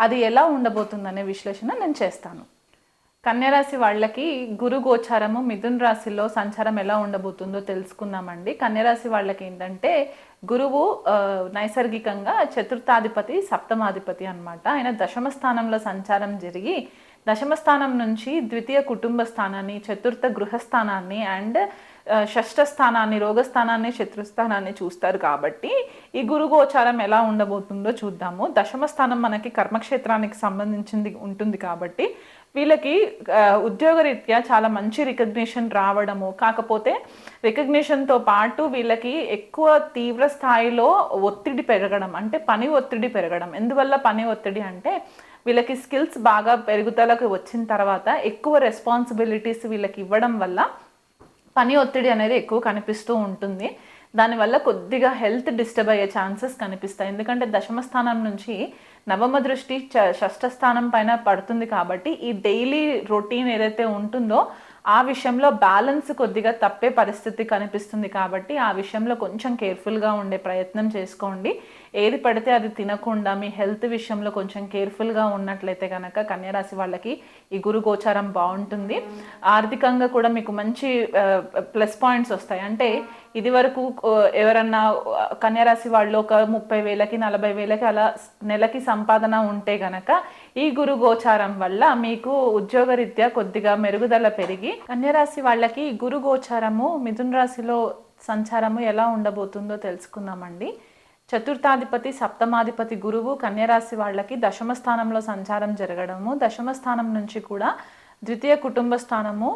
అది ఎలా ఉండబోతుందనే విశ్లేషణ నేను చేస్తాను. కన్యరాశి వాళ్ళకి గురు గోచారము మిథున్ రాశిలో సంచారం ఎలా ఉండబోతుందో తెలుసుకుందామండి. కన్యరాశి వాళ్ళకి ఏంటంటే గురువు నైసర్గికంగా చతుర్థాధిపతి సప్తమాధిపతి అన్నమాట. ఆయన దశమ స్థానంలో సంచారం జరిగి దశమ స్థానం నుంచి ద్వితీయ కుటుంబ స్థానాన్ని చతుర్థ గృహస్థానాన్ని అండ్ షష్టస్థానాన్ని షష్ఠ స్థానాన్ని రోగస్థానాన్ని శత్రుస్థానాన్ని చూస్తారు కాబట్టి ఈ గురు గోచారం ఎలా ఉండబోతుందో చూద్దాము. దశమ స్థానం మనకి కర్మక్షేత్రానికి సంబంధించింది ఉంటుంది కాబట్టి వీళ్ళకి ఉద్యోగరీత్యా చాలా మంచి రికగ్నిషన్ రావడము కాకపోతే రికగ్నిషన్తో పాటు వీళ్ళకి ఎక్కువ తీవ్ర స్థాయిలో ఒత్తిడి పెరగడం అంటే పని ఒత్తిడి పెరగడం. ఎందువల్ల పని ఒత్తిడి అంటే వీళ్ళకి స్కిల్స్ బాగా పెరుగుదలకు వచ్చిన తర్వాత ఎక్కువ రెస్పాన్సిబిలిటీస్ వీళ్ళకి ఇవ్వడం వల్ల పని ఒత్తిడి అనేది ఎక్కువ కనిపిస్తూ ఉంటుంది. దానివల్ల కొద్దిగా హెల్త్ డిస్టర్బ్ అయ్యే ఛాన్సెస్ కనిపిస్తాయి. ఎందుకంటే దశమ స్థానం నుంచి నవమ దృష్టి షష్ఠ స్థానం పైన పడుతుంది కాబట్టి ఈ డైలీ రొటీన్ ఏదైతే ఉంటుందో ఆ విషయంలో బ్యాలెన్స్ కొద్దిగా తప్పే పరిస్థితి కనిపిస్తుంది కాబట్టి ఆ విషయంలో కొంచెం కేర్ఫుల్గా ఉండే ప్రయత్నం చేసుకోండి. ఏది పడితే అది తినకుండా మీ హెల్త్ విషయంలో కొంచెం కేర్ఫుల్గా ఉన్నట్లయితే కనుక కన్యరాశి వాళ్ళకి ఈ గురు గోచారం బాగుంటుంది. ఆర్థికంగా కూడా మీకు మంచి ప్లస్ పాయింట్స్ వస్తాయి. అంటే ఇది వరకు ఎవరన్నా కన్యరాశి వాళ్ళు ఒక ముప్పై వేలకి నలభై వేలకి అలా నెలకి సంపాదన ఉంటే గనక ఈ గురు గోచారం వల్ల మీకు ఉద్యోగరీత్యా కొద్దిగా మెరుగుదల పెరిగి కన్యరాశి వాళ్ళకి గురు గోచారము మిథున రాశిలో సంచారము ఎలా ఉండబోతుందో తెలుసుకుందామండి. చతుర్థాధిపతి సప్తమాధిపతి గురువు కన్యరాశి వాళ్ళకి దశమ స్థానంలో సంచారం జరగడము. దశమ స్థానం నుంచి కూడా ద్వితీయ కుటుంబ స్థానము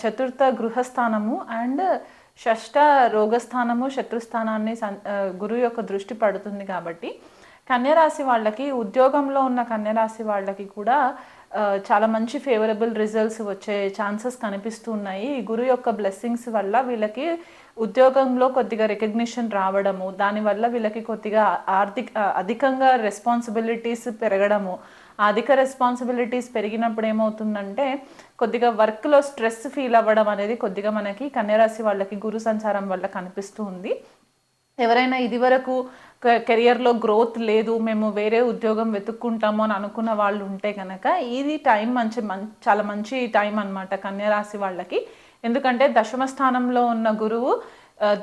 చతుర్థ గృహస్థానము అండ్ షష్ట రోగస్థానము శత్రుస్థానాన్ని సన్- గురువు యొక్క దృష్టి పడుతుంది కాబట్టి కన్యరాశి వాళ్ళకి ఉద్యోగంలో ఉన్న కన్యరాశి వాళ్ళకి కూడా చాలా మంచి ఫేవరబుల్ రిజల్ట్స్ వచ్చే ఛాన్సెస్ కనిపిస్తున్నాయి గురు యొక్క బ్లెస్సింగ్స్ వల్ల వీళ్ళకి ఉద్యోగంలో కొద్దిగా రికగ్నిషన్ రావడము దానివల్ల వీళ్ళకి కొద్దిగా ఆర్థిక అధికంగా రెస్పాన్సిబిలిటీస్ పెరగడము. అధిక రెస్పాన్సిబిలిటీస్ పెరిగినప్పుడు ఏమవుతుందంటే కొద్దిగా వర్క్లో స్ట్రెస్ ఫీల్ అవ్వడం అనేది కొద్దిగా మనకి కన్యరాశి వాళ్ళకి గురు సంచారం వల్ల కనిపిస్తూ ఉంది. ఎవరైనా ఇదివరకు కెరియర్లో గ్రోత్ లేదు మేము వేరే ఉద్యోగం వెతుక్కుంటాము అని అనుకున్న వాళ్ళు ఉంటే కనుక ఇది టైం మంచి మం చాలా మంచి టైం అన్నమాట కన్యరాశి వాళ్ళకి. ఎందుకంటే దశమ స్థానంలో ఉన్న గురువు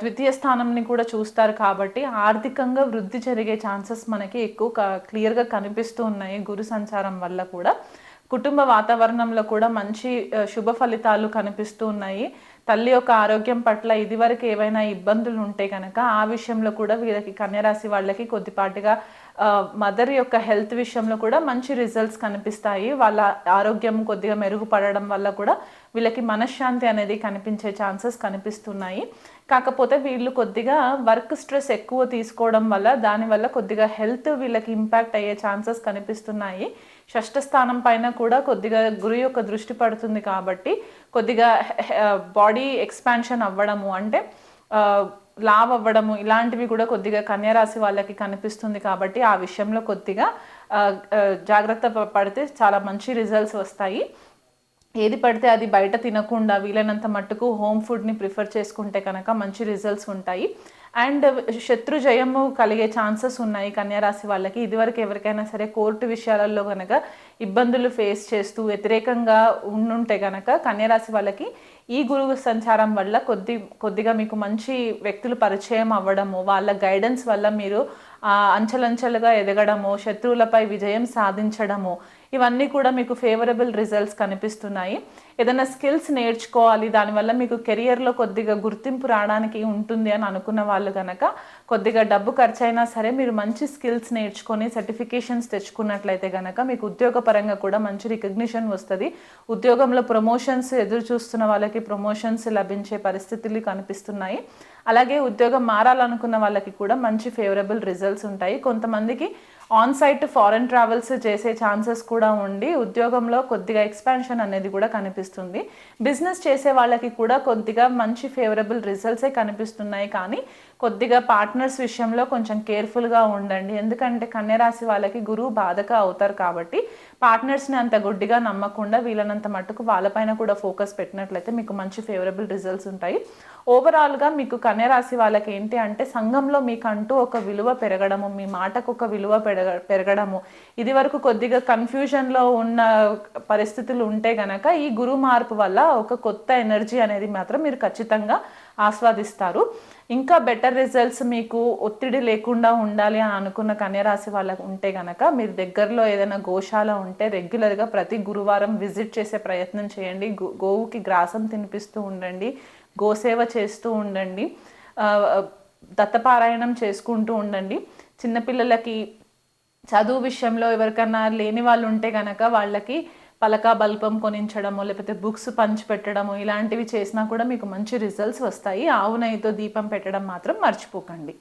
ద్వితీయ స్థానంని కూడా చూస్తారు కాబట్టి ఆర్థికంగా వృద్ధి జరిగే ఛాన్సెస్ మనకి ఎక్కువ క్లియర్గా కనిపిస్తూ ఉన్నాయి గురు సంచారం వల్ల కూడా. కుటుంబ వాతావరణంలో కూడా మంచి శుభ ఫలితాలు కనిపిస్తూ ఉన్నాయి. తల్లి యొక్క ఆరోగ్యం పట్ల ఇదివరకు ఏవైనా ఇబ్బందులు ఉంటే కనుక ఆ విషయంలో కూడా వీళ్ళకి కన్యరాశి వాళ్ళకి కొద్దిపాటిగా మదర్ యొక్క హెల్త్ విషయంలో కూడా మంచి రిజల్ట్స్ కనిపిస్తాయి. వాళ్ళ ఆరోగ్యం కొద్దిగా మెరుగుపడడం వల్ల కూడా వీళ్ళకి మనశ్శాంతి అనేది కనిపించే ఛాన్సెస్ కనిపిస్తున్నాయి. కాకపోతే వీళ్ళు కొద్దిగా వర్క్ స్ట్రెస్ ఎక్కువ తీసుకోవడం వల్ల దానివల్ల కొద్దిగా హెల్త్ వీళ్ళకి ఇంపాక్ట్ అయ్యే ఛాన్సెస్ కనిపిస్తున్నాయి. షష్ఠ స్థానం పైన కూడా కొద్దిగా గురు యొక్క దృష్టి పడుతుంది కాబట్టి కొద్దిగా బాడీ ఎక్స్పాన్షన్ అవ్వడము అంటే లావ్ అవ్వడము ఇలాంటివి కూడా కొద్దిగా కన్యారాశి వాళ్ళకి కనిపిస్తుంది కాబట్టి ఆ విషయంలో కొద్దిగా జాగ్రత్త పడితే చాలా మంచి రిజల్ట్స్ వస్తాయి. ఏది పడితే అది బయట తినకుండా వీలైనంత మట్టుకు హోమ్ ఫుడ్ని ప్రిఫర్ చేసుకుంటే కనుక మంచి రిజల్ట్స్ ఉంటాయి. అండ్ శత్రు జయము కలిగే ఛాన్సెస్ ఉన్నాయి కన్యారాశి వాళ్ళకి. ఇదివరకు ఎవరికైనా సరే కోర్టు విషయాలలో కనుక ఇబ్బందులు ఫేస్ చేస్తూ వ్యతిరేకంగా ఉండుంటే కనుక కన్యారాశి వాళ్ళకి ఈ గురువు సంచారం వల్ల కొద్ది కొద్దిగా మీకు మంచి వ్యక్తులు పరిచయం అవ్వడము వాళ్ళ గైడెన్స్ వల్ల మీరు అంచెలంచెలుగా ఎదగడము శత్రువులపై విజయం సాధించడము ఇవన్నీ కూడా మీకు ఫేవరబుల్ రిజల్ట్స్ కనిపిస్తున్నాయి. ఏదైనా స్కిల్స్ నేర్చుకోవాలి దానివల్ల మీకు కెరియర్లో కొద్దిగా గుర్తింపు రావడానికి ఉంటుంది అని అనుకున్న వాళ్ళు కనుక కొద్దిగా డబ్బు ఖర్చు అయినా సరే మీరు మంచి స్కిల్స్ నేర్చుకొని సర్టిఫికేషన్స్ తెచ్చుకున్నట్లయితే కనుక మీకు ఉద్యోగపరంగా కూడా మంచి రికగ్నిషన్ వస్తుంది. ఉద్యోగంలో ప్రమోషన్స్ ఎదురు చూస్తున్న వాళ్ళకి ప్రమోషన్స్ లభించే పరిస్థితులు కనిపిస్తున్నాయి. అలాగే ఉద్యోగం మారాలనుకున్న వాళ్ళకి కూడా మంచి ఫేవరబుల్ రిజల్ట్స్ ఉంటాయి. కొంతమందికి ఆన్ సైట్ ఫారెన్ ట్రావెల్స్ చేసే ఛాన్సెస్ కూడా ఉండి ఉద్యోగంలో కొద్దిగా ఎక్స్పాన్షన్ అనేది కూడా కనిపిస్తుంది. బిజినెస్ చేసే వాళ్ళకి కూడా కొద్దిగా మంచి ఫేవరబుల్ రిజల్ట్సే కనిపిస్తున్నాయి. కానీ కొద్దిగా పార్ట్నర్స్ విషయంలో కొంచెం కేర్ఫుల్గా ఉండండి. ఎందుకంటే కన్యరాశి వాళ్ళకి గురువు బాధక అవుతారు కాబట్టి పార్ట్నర్స్ని అంత గుడ్డిగా నమ్మకుండా వీళ్ళనంత మట్టుకు వాళ్ళపైన కూడా ఫోకస్ పెట్టినట్లయితే మీకు మంచి ఫేవరబుల్ రిజల్ట్స్ ఉంటాయి. ఓవరాల్గా మీకు కన్యరాశి వాళ్ళకి ఏంటి అంటే సంఘంలో మీకంటూ ఒక విలువ పెరగడము మీ మాటకు ఒక విలువ పెరగ పెరగడము. ఇది వరకు కొద్దిగా కన్ఫ్యూజన్లో ఉన్న పరిస్థితులు ఉంటే గనక ఈ గురు మార్పు వల్ల ఒక కొత్త ఎనర్జీ అనేది మాత్రం మీరు ఖచ్చితంగా ఆస్వాదిస్తారు. ఇంకా బెటర్ రిజల్ట్స్ మీకు ఒత్తిడి లేకుండా ఉండాలి అని అనుకున్న కన్యరాశి వాళ్ళకు ఉంటే గనక మీరు దగ్గరలో ఏదైనా గోశాల ఉంటే రెగ్యులర్గా ప్రతి గురువారం విజిట్ చేసే ప్రయత్నం చేయండి. గోవుకి గ్రాసం తినిపిస్తూ ఉండండి. గోసేవ చేస్తూ ఉండండి. దత్తపారాయణం చేసుకుంటూ ఉండండి. చిన్నపిల్లలకి చదువు విషయంలో ఎవరికన్నా లేని వాళ్ళు ఉంటే కనుక వాళ్ళకి పలక బల్పం కొనించడము లేకపోతే బుక్స్ పంచి పెట్టడము ఇలాంటివి చేసినా కూడా మీకు మంచి రిజల్ట్స్ వస్తాయి. ఆవు నెయ్యితో దీపం పెట్టడం మాత్రం మర్చిపోకండి.